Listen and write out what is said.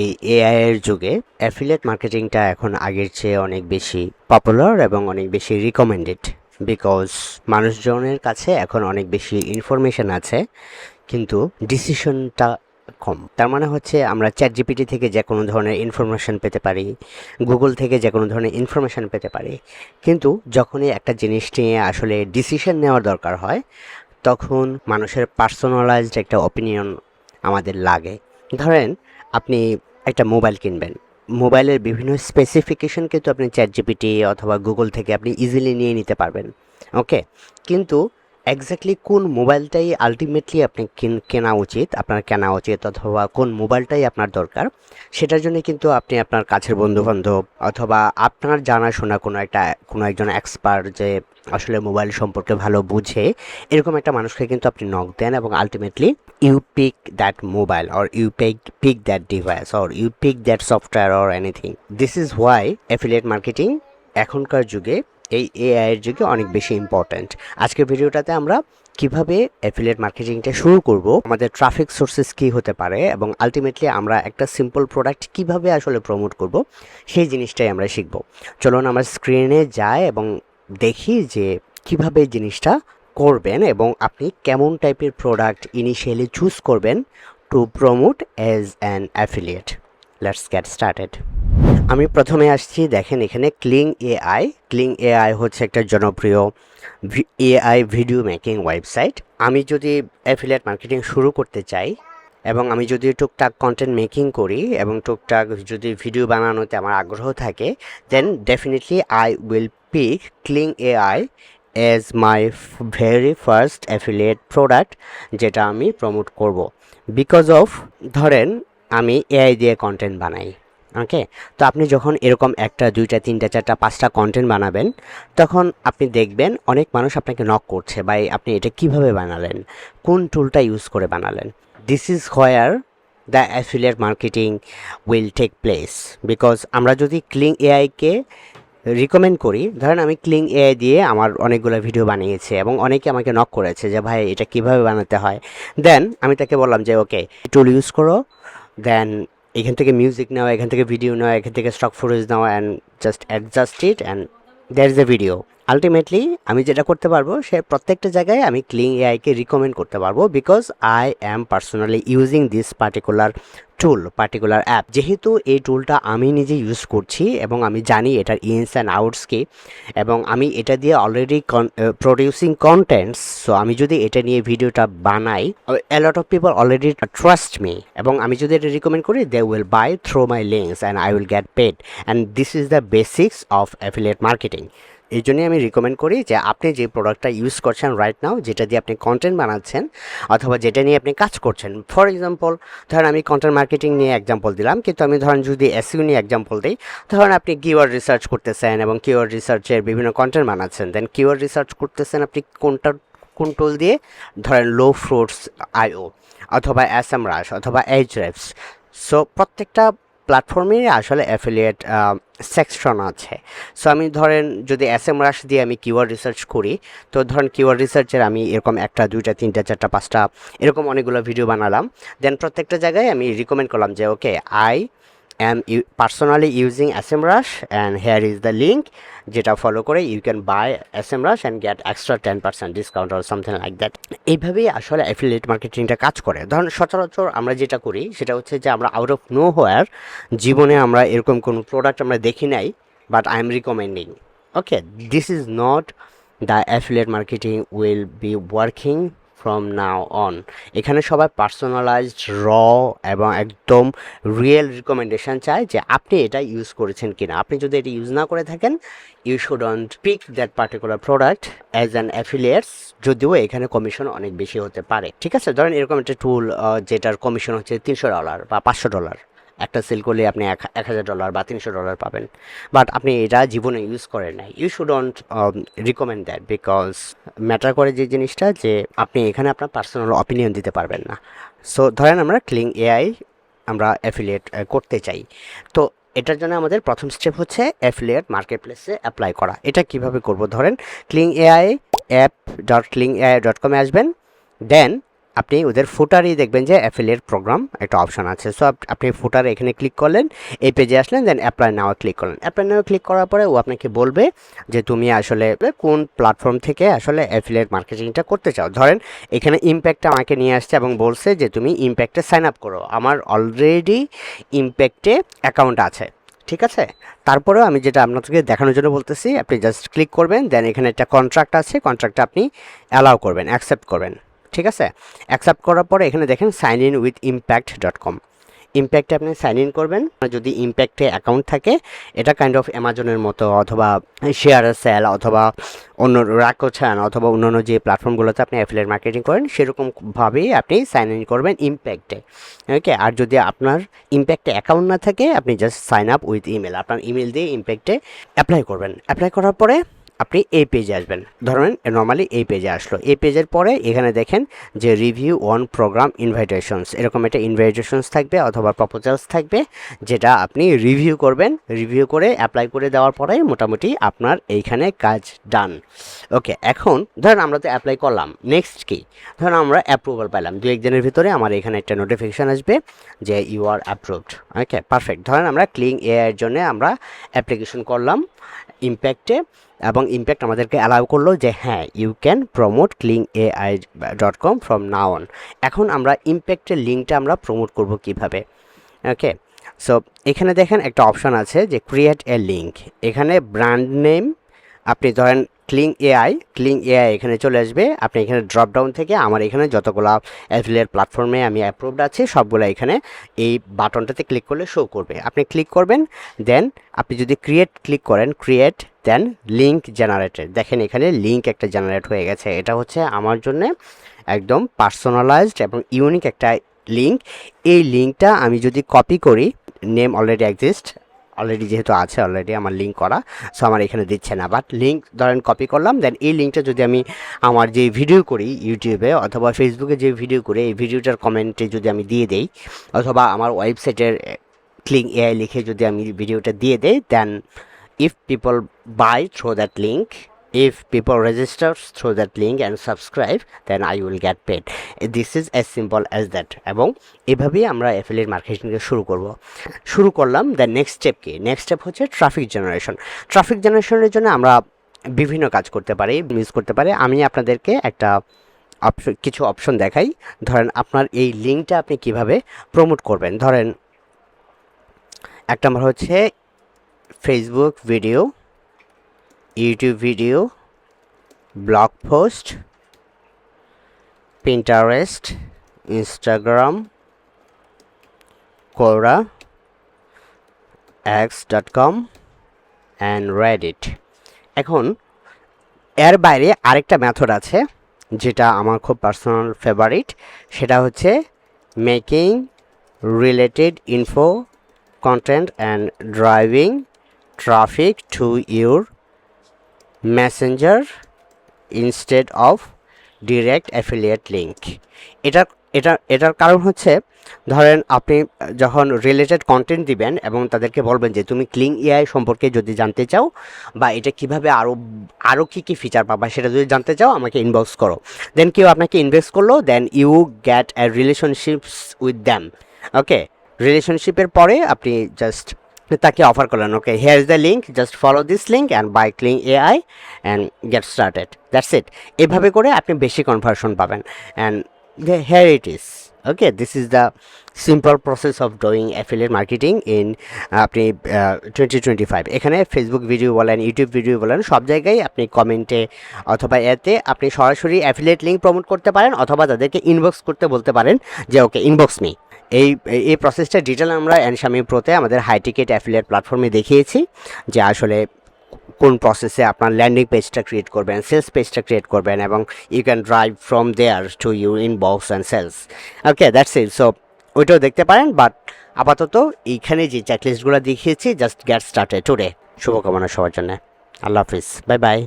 এই এআই এর যুগে অ্যাফিলিয়েট মার্কেটিংটা এখন আগের চেয়ে অনেক বেশি পপুলার এবং অনেক বেশি রিকমেন্ডেড বিকজ মানুষজনের কাছে এখন অনেক বেশি ইনফরমেশন আছে, কিন্তু ডিসিশনটা কম। তার মানে হচ্ছে আমরা চ্যাট জিপিটি থেকে যে কোনো ধরনের ইনফরমেশন পেতে পারি গুগল থেকে যে কোনো ধরনের ইনফরমেশন পেতে পারি, কিন্তু যখনই একটা জিনিস নিয়ে আসলে ডিসিশন নেওয়ার দরকার হয়, তখন মানুষের পার্সোনালাইজড একটা অপিনিয়ন আমাদের লাগে। ধরেন আপনি একটা মোবাইল কিনবেন। মোবাইলের বিভিন্ন স্পেসিফিকেশন কিন্তু আপনি চ্যাট জিপিটি অথবা গুগল থেকে আপনি ইজিলি নিয়ে নিতে পারবেন। ওকে কিন্তু এক্স্যাক্টলি কোন মোবাইলটাই আলটিমেটলি আপনি কেনা উচিত, আপনার কেনা উচিত অথবা কোন মোবাইলটাই আপনার দরকার, সেটার জন্য কিন্তু আপনি আপনার কাছের বন্ধুবান্ধব অথবা আপনার জানাশোনা কোনো একটা, কোনো একজন এক্সপার্ট যে আসলে মোবাইল সম্পর্কে ভালো বুঝে, এরকম একটা মানুষকে কিন্তু আপনি নক দেন এবং ultimately you pick that mobile or you pick pick that device or you pick that software or anything this is why affiliate marketing এখনকার যুগে এই এআইয়ের যুগে অনেক বেশি ইম্পর্ট্যান্ট আজকের ভিডিওটাতে আমরা কীভাবে অ্যাফিলিয়েট মার্কেটিংটা শুরু করব, আমাদের ট্রাফিক সোর্সেস কী হতে পারে, এবং আলটিমেটলি আমরা একটা সিম্পল প্রোডাক্ট কীভাবে আসলে প্রমোট করব, সেই জিনিসটাই আমরা শিখব। চলুন আমরা স্ক্রিনে যাই এবং দেখি যে কীভাবে জিনিসটা করবেন এবং আপনি কেমন টাইপের প্রোডাক্ট ইনিশিয়ালি চুজ করবেন to promote as an affiliate let's get started আমি প্রথমে আসছি, দেখেন এখানে ক্লিং এআই ক্লিং এআই হচ্ছে একটা জনপ্রিয় এআই ভিডিও মেকিং ওয়েবসাইট আমি যদি অ্যাফিলিয়েট মার্কেটিং শুরু করতে চাই এবং আমি যদি টুকটাক কন্টেন্ট মেকিং করি এবং টুকটাক যদি ভিডিও বানানোতে আমার আগ্রহ থাকে then definitely I will pick Kling AI as my very first affiliate product যেটা আমি প্রমোট করব। বিকজ অফ ধরেন আমি এআই দিয়ে কন্টেন্ট বানাই। ওকে তো আপনি যখন এরকম একটা, দুইটা, তিনটা, চারটা, পাঁচটা কন্টেন্ট বানাবেন, তখন আপনি দেখবেন অনেক মানুষ আপনাকে নক করছে বা আপনি এটা কীভাবে বানালেন? কোন টুলটা ইউজ করে বানালেন? This is where the affiliate marketing will take place because আমরা যদি ক্লিং এআইকে রিকমেন্ড করি, ধরেন আমি ক্লিং এআই দিয়ে আমার অনেকগুলো ভিডিও বানিয়েছি এবং অনেকে আমাকে নক করেছে যে, ভাই, এটা কীভাবে বানাতে হয়? দেন আমি তাকে বললাম যে ওকে টুল ইউজ করো দেন এখান থেকে মিউজিক নেওয়া, এখান থেকে ভিডিও নেওয়া, এখান থেকে স্টক ফুটেজ নেওয়া and just adjust it and there is a video ultimately আমি যেটা করতে পারব, সে প্রত্যেকটা জায়গায় আমি ক্লিং এআইকে রিকমেন্ড করতে পারব because I am personally using this particular tool particular app যেহেতু এই টুলটা আমি নিজে ইউজ করছি এবং আমি জানি এটার ইনস অ্যান্ড আউটস কি, এবং আমি এটা দিয়ে অলরেডি কন প্রডিউসিং কন্টেন্টস সো আমি যদি এটা নিয়ে ভিডিওটা বানাই lot of people already trust me, এবং আমি যদি এটা রিকমেন্ড করি they will buy through my links and I will get paid and this is the basics of affiliate marketing এই জন্যই আমি রিকমেন্ড করি যে আপনি যে প্রোডাক্টটা ইউজ করছেন রাইট নাও যেটা দিয়ে আপনি কন্টেন্ট বানাচ্ছেন অথবা যেটা নিয়ে আপনি কাজ করছেন। ফর এক্সাম্পল ধরেন আমি কন্টেন্ট মার্কেটিং নিয়ে এক্সাম্পল দিলাম, কিন্তু আমি ধরেন যদি এসইউ নিয়ে এক্সাম্পল দিই, ধরেন আপনি কিওয়ার্ড রিসার্চ করতেছেন এবং কিওয়ার্ড রিসার্চের বিভিন্ন কন্টেন্ট বানাচ্ছেন দেন কিওয়ার্ড রিসার্চ করতেছেন আপনি কোনটা, কোন টুল দিয়ে? ধরেন লো ফ্রুটস আইও অথবা এম রাশ অথবা এইচ রেপস সো প্রত্যেকটা প্ল্যাটফর্মে আসলে অ্যাফিলিয়েট সেকশন আছে। সো আমি ধরেন যদি এস এম রাশ দিয়ে আমি কিওয়ার্ড রিসার্চ করি, তো ধরেন কিওয়ার্ড রিসার্চের আমি এরকম একটা, দুইটা, তিনটা, চারটা, পাঁচটা, এরকম অনেকগুলো ভিডিও বানালাম। দেন প্রত্যেকটা জায়গায় আমি রিকমেন্ড করলাম যে okay I using SEMrush and here is the link যেটা ফলো করে you can buy SEMrush and get extra ten percent discount or something like that এইভাবেই আসলে অ্যাফিলিয়েট মার্কেটিংটা কাজ করে। ধরুন, সচরাচর আমরা যেটা করি, সেটা হচ্ছে যে আমরা আউট অফ নো হোয়ার জীবনে আমরা এরকম কোনো প্রোডাক্ট আমরা দেখি নাই but I am recommending okay this is not the affiliate marketing will be working from now on এখানে সবাই পার্সোনালাইজড র এবং একদম রিয়েল রিকমেন্ডেশন চায় যে আপনি এটা ইউজ করেছেন কিনা। আপনি যদি এটা ইউজ না করে থাকেন you shouldn't pick that particular product as an affiliates যদিও এখানে কমিশন অনেক বেশি হতে পারে। ঠিক আছে? ধরেন এরকম একটা টুল যেটার কমিশন হচ্ছে তিনশো ডলার বা পাঁচশো ডলার একটা সেল করলে আপনি এক এক হাজার ডলার বা তিনশো ডলার পাবেন। বাট আপনি এটা জীবনে ইউজ করেন নাই। You shouldn't recommend that because matter করে যে জিনিসটা যে আপনি এখানে আপনার পার্সোনাল অপিনিয়ন দিতে পারবেন না। সো ধরেন আমরা ক্লিং এআই আমরা অ্যাফিলিয়েট করতে চাই। তো এটার জন্য আমাদের প্রথম স্টেপ হচ্ছে অ্যাফিলিয়েট মার্কেট প্লেসে অ্যাপ্লাই করা। এটা কীভাবে করব? ধরেন Kling AI app dot Kling AI dot কমে আসবেন। দেন আপনি ওদের ফুটারেই দেখবেন যে অ্যাফিলিয়েট প্রোগ্রাম একটা অপশন আছে। সো আপনি ফুটারে এখানে ক্লিক করলেন, এই পেজে আসলেন দেন অ্যাপ্লাই নাওয়া ক্লিক করলেন। অ্যাপ্লাই নাওয়া ক্লিক করার পরে ও আপনাকে বলবে যে তুমি আসলে কোন প্ল্যাটফর্ম থেকে আসলে অ্যাফিলিয়েট মার্কেটিংটা করতে চাও। ধরেন, এখানে ইম্প্যাক্টটা আমাকে নিয়ে আসছে এবং বলছে যে তুমি ইম্প্যাক্টে সাইন আপ করো। আমার অলরেডি ইম্প্যাক্টে অ্যাকাউন্ট আছে। ঠিক আছে? তারপরেও আমি যেটা আপনাদেরকে দেখানোর জন্য বলতেছি, আপনি জাস্ট ক্লিক করবেন দেন এখানে একটা কন্ট্রাক্ট আছে। কন্ট্রাক্টটা আপনি অ্যালাউ করবেন অ্যাকসেপ্ট করবেন। ঠিক আছে? অ্যাকসেপ্ট করার পরে এখানে দেখেন sign in with impact dot com ইম্প্যাক্টে আপনি সাইন ইন করবেন। যদি ইম্প্যাক্টে অ্যাকাউন্ট থাকে, এটা কাইন্ড অফ অ্যামাজনের মতো অথবা শেয়ার সেল অথবা অন্য রাকোছান অথবা অন্যান্য যে প্ল্যাটফর্মগুলোতে আপনি অ্যাফিলিয়েট মার্কেটিং করেন সেরকমভাবেই আপনি সাইন ইন করবেন ইম্প্যাক্টে ওকে আর যদি আপনার ইম্প্যাক্টে অ্যাকাউন্ট না থাকে, আপনি just sign up with email আপনার ইমেল দিয়ে ইম্প্যাক্টে অ্যাপ্লাই করবেন। অ্যাপ্লাই করার পরে আপনি এই পেজে আসবেন। ধরেন নর্মালি এই পেজে আসলো। এই পেজের পরে এখানে দেখেন যে রিভিউ অন প্রোগ্রাম ইনভাইটেশনস এরকম একটা ইনভাইটেশনস থাকবে অথবা প্রপোজালস থাকবে, যেটা আপনি রিভিউ করবেন। রিভিউ করে অ্যাপ্লাই করে দেওয়ার পরে মোটামুটি আপনার এইখানে কাজ ডান ওকে এখন ধরেন আমরা তো অ্যাপ্লাই করলাম। নেক্সট কি? ধরেন আমরা অ্যাপ্রুভাল পেলাম। দু একদিনের ভিতরে আমার এখানে একটা নোটিফিকেশান আসবে যে you are approved okay perfect ধরেন আমরা ক্লিং এ এর জন্য আমরা অ্যাপ্লিকেশন করলাম ইম্প্যাক্টে এবং ইম্প্যাক্ট আমাদেরকে অ্যালাউ করল যে হ্যাঁ you can promote Kling A I dot com from now on এখন আমরা ইম্প্যাক্টের লিঙ্কটা আমরা প্রমোট করব কীভাবে? ওকে সো এখানে দেখেন একটা অপশান আছে যে ক্রিয়েট এ লিঙ্ক এখানে ব্র্যান্ড নেম আপনি ধরেন ক্লিং এআই ক্লিং এআই এখানে চলে আসবে। আপনি এখানে ড্রপ ডাউন থেকে আমার এখানে যতগুলো অ্যাফিলিয়েট প্ল্যাটফর্মে আমি অ্যাপ্রুভড আছি, সবগুলো এখানে এই বাটনটাতে ক্লিক করলে শো করবে। আপনি ক্লিক করবেন দেন আপনি যদি ক্রিয়েট ক্লিক করেন ক্রিয়েট দেন লিঙ্ক জেনারেটেড দেখেন এখানে লিঙ্ক একটা জেনারেট হয়ে গেছে। এটা হচ্ছে আমার জন্য একদম পার্সোনালাইজড এবং ইউনিক একটা লিঙ্ক এই লিঙ্কটা আমি যদি কপি করি নেম অলরেডি এক্সিস্ট অলরেডি যেহেতু আছে অলরেডি আমার লিঙ্ক করা সো আমার এখানে দিচ্ছে না। বাট লিঙ্ক ধরেন কপি করলাম দেন এই লিঙ্কটা যদি আমি আমার যে ভিডিও করি ইউটিউবে অথবা ফেসবুকে যে ভিডিও করি, এই ভিডিওটার কমেন্টে যদি আমি দিয়ে দেই, অথবা আমার ওয়েবসাইটের ক্লিং এআই লিখে যদি আমি ভিডিওটা দিয়ে দেই then if people buy through that link if people register through that link and subscribe, then i will get paid. This is as simple as that. এবং এভাবেই আমরা অ্যাফিলিয়েট মার্কেটিংকে শুরু করব। শুরু করলাম দ্য নেক্সট স্টেপ কি? নেক্সট স্টেপ হচ্ছে traffic generation traffic জেনারেশনের জন্য আমরা বিভিন্ন কাজ করতে পারি মিস করতে পারি। আমি আপনাদেরকে একটা অপশন কিছু অপশন দেখাই। ধরেন আপনার এই লিঙ্কটা আপনি কীভাবে প্রমোট করবেন? ধরেন এক নম্বর হচ্ছে Facebook video YouTube video blog post Pinterest Instagram Quora X dot com and Reddit এখন, এর বাইরে আরেকটা মেথড আছে, যেটা আমার খুব পার্সোনাল ফেভারিট সেটা হচ্ছে making related info content and driving traffic to your messenger instead of direct affiliate link এটা এটা এটার কারণ হচ্ছে, ধরেন আপনি যখন রিলেটেড কন্টেন্ট দিবেন এবং তাদেরকে বলবেন যে, তুমি ক্লিং এআই সম্পর্কে যদি জানতে চাও বা এটা কীভাবে আরও আরও কী কী ফিচার পাবা সেটা যদি জানতে চাও, আমাকে ইনবক্স করো। দেন কেউ আপনাকে ইনভেস্ট করল then you get a relationships with them okay রিলেশনশিপের পরে আপনি জাস্ট তাকে অফার করলেন। Okay here is the link just follow this link and buy Kling AI and get started that's it এভাবে করে আপনি বেশি কনভার্সন পাবেন। And here it is okay this is the simple process of doing affiliate marketing in আপনি twenty twenty five এখানে Facebook video বলেন YouTube video বলেন, সব জায়গায় আপনি কমেন্টে অথবা এতে আপনি সরাসরি অ্যাফিলিয়েট লিঙ্ক প্রমোট করতে পারেন অথবা তাদেরকে ইনবক্স করতে বলতে পারেন যে ওকে ইনবক্স মি এই এই প্রসেসটা ডিটেল আমরা অ্যানসামি প্রোতে আমাদের হাই টিকেট অ্যাফিলিয়েট প্ল্যাটফর্মে দেখিয়েছি যে আসলে কোন প্রসেসে আপনার ল্যান্ডিং পেজটা ক্রিয়েট করবেন সেলস পেজটা ক্রিয়েট করবেন এবং you can drive from there to you inbox and sales okay that's it so ওইটাও দেখতে পারেন বাট আপাতত এইখানে যে চেকলিস্টগুলো দেখিয়েছি জাস্ট গ্যাট স্টার্টে টুডে শুভকামনা সবার জন্য। আল্লাহ হাফিজ। Bye bye